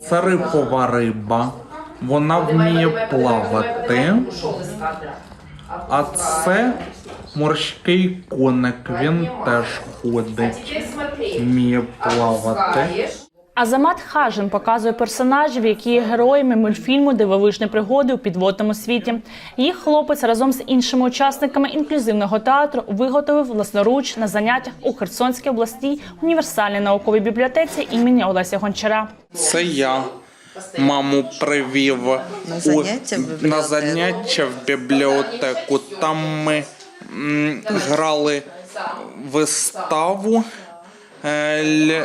Це рифова риба. Вона вміє плавати. А це морський коник. Він теж ходить. Вміє плавати. Азамат Хажин показує персонажів, які є героями мультфільму Дивовижні пригоди у підводному світі. Їх хлопець разом з іншими учасниками інклюзивного театру виготовив власноруч на заняттях у Херсонській обласній універсальній науковій бібліотеці імені Олеся Гончара. Це я маму привів На заняття у, на заняття в бібліотеку. Там ми м, грали виставу, е,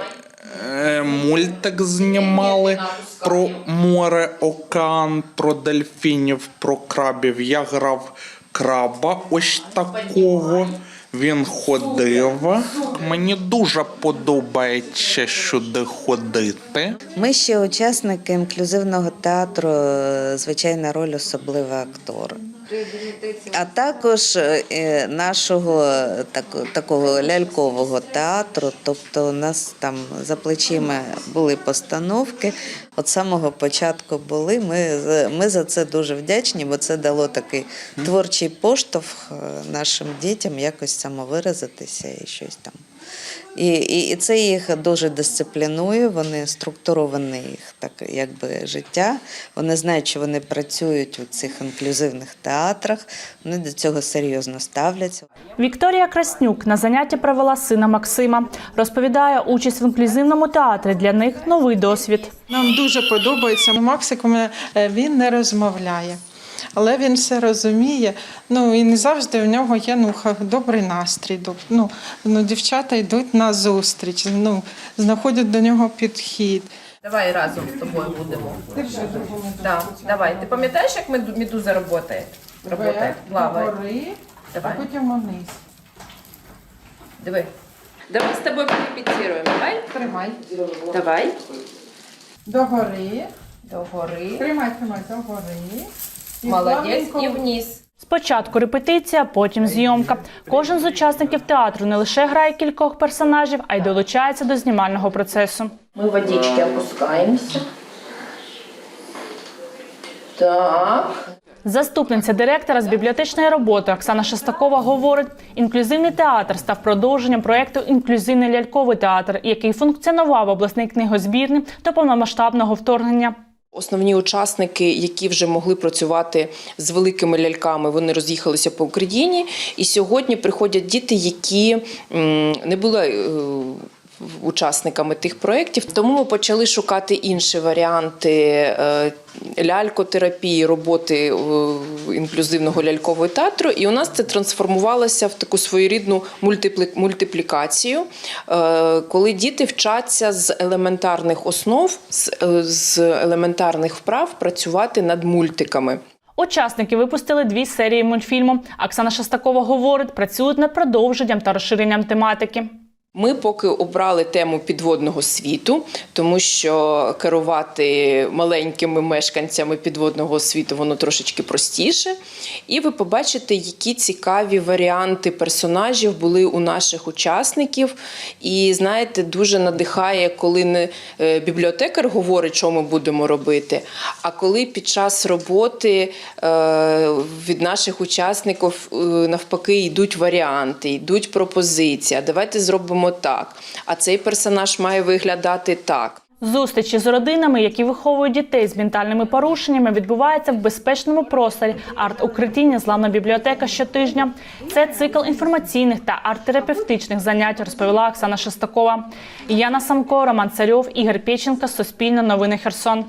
мультик знімали про море, океан, про дельфінів, про крабів. Я грав краба ось такого. Він ходив. Мені дуже подобається сюди ходити. Ми ще учасники інклюзивного театру е, Звичайна роль особливий актор. А також е, нашого так- такого лялькового театру. Тобто у нас там за плечима були постановки. От самого початку були. Ми, ми за це дуже вдячні, бо це дало такий творчий поштовх е, нашим дітям якось самовиразитися і щось там. І, і, і це їх дуже дисциплінує, вони структуровані їх так, якби життя. Вони знають, що вони працюють у цих інклюзивних театрах, вони до цього серйозно ставляться. Вікторія Краснюк на заняття провела сина Максима. Розповідає, участь в інклюзивному театрі для них новий досвід. Нам дуже подобається. Максик е, він не розмовляє, але він все розуміє. Ну і не завжди в нього є ну, добрий настрій. Ну, ну, дівчата йдуть на зустріч, ну, знаходять до нього підхід. Давай разом з тобою будемо. Да, давай. Ти пам'ятаєш, як медуза працює? Работає, плаває. Гори, а потім вниз. Диви. Давай з тобою порепетируємо. Давай. Тримай. Давай. Догори. Догори. Тримай, тримай, догори. Молодець. І вниз. Спочатку репетиція, потім зйомка. Кожен з учасників театру не лише грає кількох персонажів, а й долучається до знімального процесу. Ми водички опускаємося. Так. Заступниця директора з бібліотечної роботи Оксана Шестакова говорить, інклюзивний театр став продовженням проєкту Інклюзивний ляльковий театр, який функціонував в обласній книгозбірні до повномасштабного вторгнення. Основні учасники, які вже могли працювати з великими ляльками, вони роз'їхалися по Україні. І сьогодні приходять діти, які не були е, учасниками тих проєктів. Тому ми почали шукати інші варіанти е, лялькотерапії, роботи е, інклюзивного лялькового театру. І у нас це трансформувалося в таку своєрідну мультиплі- мультиплікацію, е, коли діти вчаться з елементарних основ, е, з елементарних вправ працювати над мультиками. Учасники випустили дві серії мультфільму. Оксана Шестакова говорить, працюють над продовженням та розширенням тематики. Ми поки обрали тему підводного світу, тому що керувати маленькими мешканцями підводного світу воно трошечки простіше. І ви побачите, які цікаві варіанти персонажів були у наших учасників. І знаєте, дуже надихає, коли не е, бібліотекар говорить, що ми будемо робити. А коли під час роботи е, від наших учасників е, навпаки йдуть варіанти, йдуть пропозиції. Давайте зробимо так. А цей персонаж має виглядати так. Зустрічі з родинами, які виховують дітей з ментальними порушеннями, відбуваються в безпечному просторі арт-укритті «Незламна бібліотека щотижня. Це цикл інформаційних та арт-терапевтичних занять, розповіла Оксана Шестакова. Яна Самко, Роман Царьов, Ігор Печенко, Суспільне новини Херсон.